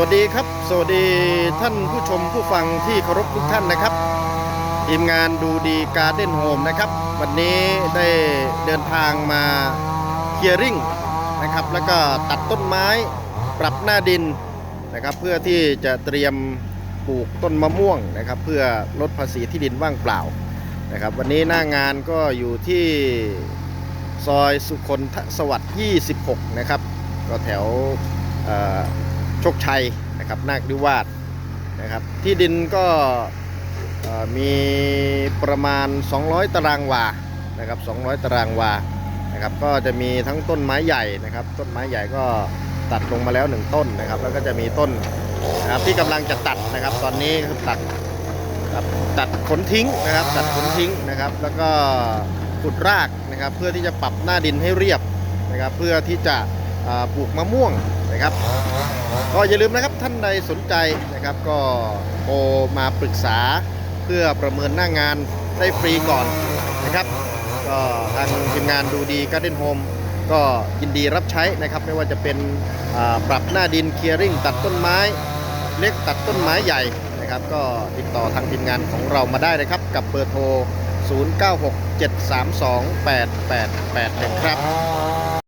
วัสดีครับ สวัสดีท่านผู้ชมผู้ฟังที่เคารพทุกท่านนะครับ ทีมงานดูดีการ์เด้นโฮมนะครับ วันนี้ได้เดินทางมาเคลียร์ริ่งนะครับ แล้วก็ตัดต้นไม้ปรับหน้าดินนะครับ เพื่อที่จะเตรียมปลูกต้นมะม่วงนะครับ เพื่อลดภาษีที่ดินว่างเปล่านะครับ วันนี้หน้างานก็อยู่ที่ซอยสุคนทสวัสดิ์ 26 นะครับ ก็แถวอ่อ โชคชัยนะครับนาคนิวาสนะครับที่ดินก็มีประมาณ 200 ตารางวานะครับ200 ตารางวานะครับก็จะมีทั้งต้นไม้ใหญ่นะครับ ต้นไม้ใหญ่ก็ตัดลงมาแล้ว 1 ต้นนะครับ แล้วก็จะมีต้นนะครับที่กำลังจะตัดนะครับ ตอนนี้คือตัดตัดตัดขนทิ้งนะครับ ตัดขนทิ้งนะครับ แล้วก็ขุดรากนะครับ เพื่อที่จะปรับหน้าดินให้เรียบนะครับ เพื่อที่จะปลูกมะม่วง นะครับ ก็อย่าลืมนะครับท่านใดสนใจนะครับก็โทรมาปรึกษาเพื่อประเมินหน้างานได้ฟรีก่อนนะครับก็ทางทีมงานดูดีการ์เด้นโฮมก็ยินดีรับใช้นะครับ ไม่ว่าจะเป็นปรับหน้าดินเคลียร์ริงตัดต้นไม้ เล็กตัดต้นไม้ใหญ่นะครับ ก็ติดต่อทางทีมงานของเรามาได้นะครับ กับเบอร์โทร 0967328881 ครับ